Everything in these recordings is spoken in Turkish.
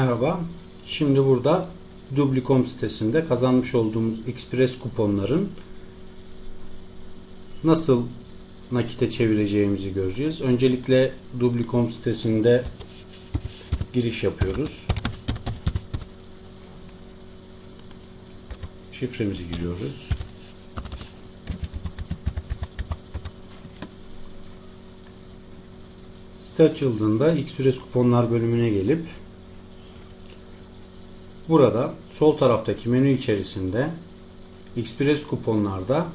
Merhaba. Şimdi burada Dublicom sitesinde kazanmış olduğumuz Express kuponların nasıl nakite çevireceğimizi göreceğiz. Öncelikle Dublicom sitesinde giriş yapıyoruz. Şifremizi giriyoruz. Site açıldığında Express kuponlar bölümüne gelip burada sol taraftaki menü içerisinde Express kuponlarda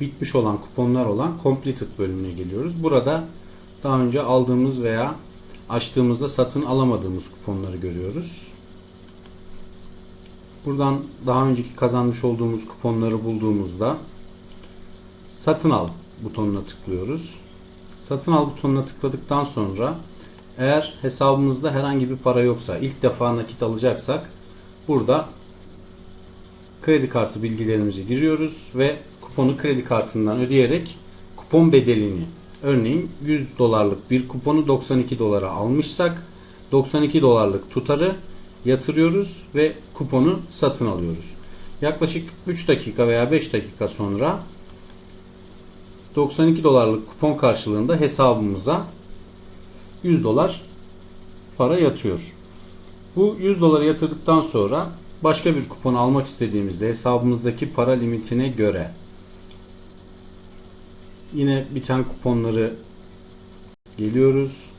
bitmiş olan kuponlar olan Completed bölümüne geliyoruz. Burada daha önce aldığımız veya açtığımızda satın alamadığımız kuponları görüyoruz. Buradan daha önceki kazanmış olduğumuz kuponları bulduğumuzda satın al butonuna tıklıyoruz. Satın al butonuna tıkladıktan sonra eğer hesabımızda herhangi bir para yoksa ilk defa nakit alacaksak burada kredi kartı bilgilerimizi giriyoruz ve kuponu kredi kartından ödeyerek kupon bedelini örneğin 100 dolarlık bir kuponu 92 dolara almışsak 92 dolarlık tutarı yatırıyoruz ve kuponu satın alıyoruz. Yaklaşık 3 dakika veya 5 dakika sonra 92 dolarlık kupon karşılığında hesabımıza 100 dolar para yatıyor. Bu 100 doları yatırdıktan sonra başka bir kupon almak istediğimizde hesabımızdaki para limitine göre yine biten kuponları geliyoruz.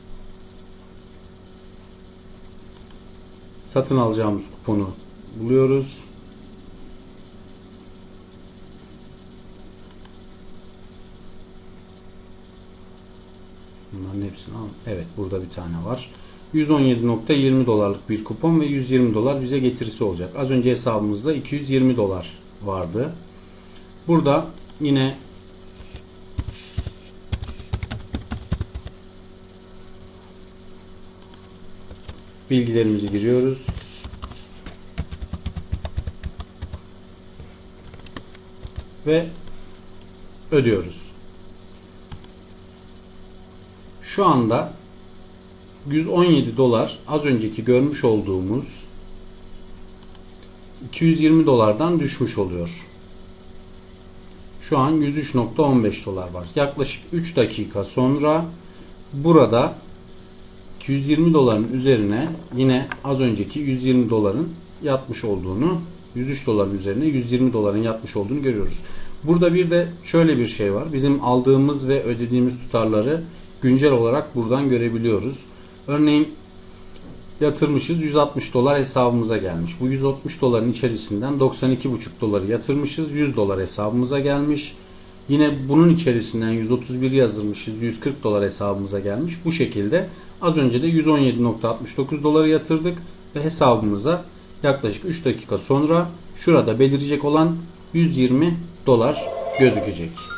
Satın alacağımız kuponu buluyoruz. Bunların hepsini al. Evet burada bir tane var. 117.20 dolarlık bir kupon ve 120 dolar bize getirisi olacak. Az önce hesabımızda 220 dolar vardı. Burada yine bilgilerimizi giriyoruz. Ve ödüyoruz. Şu anda 117 dolar az önceki görmüş olduğumuz 220 dolardan düşmüş oluyor. Şu an 103.15 dolar var. Yaklaşık 3 dakika sonra burada 220 doların üzerine yine az önceki 120 doların yatmış olduğunu 103 doların üzerine 120 doların yatmış olduğunu görüyoruz. Burada bir de şöyle bir şey var. Bizim aldığımız ve ödediğimiz tutarları güncel olarak buradan görebiliyoruz. Örneğin yatırmışız 160 dolar hesabımıza gelmiş. Bu 160 doların içerisinden 92,5 doları yatırmışız 100 dolar hesabımıza gelmiş. Yine bunun içerisinden 131 yazılmışız 140 dolar hesabımıza gelmiş. Bu şekilde az önce de 117.69 doları yatırdık ve hesabımıza yaklaşık 3 dakika sonra şurada belirecek olan 120 dolar gözükecek.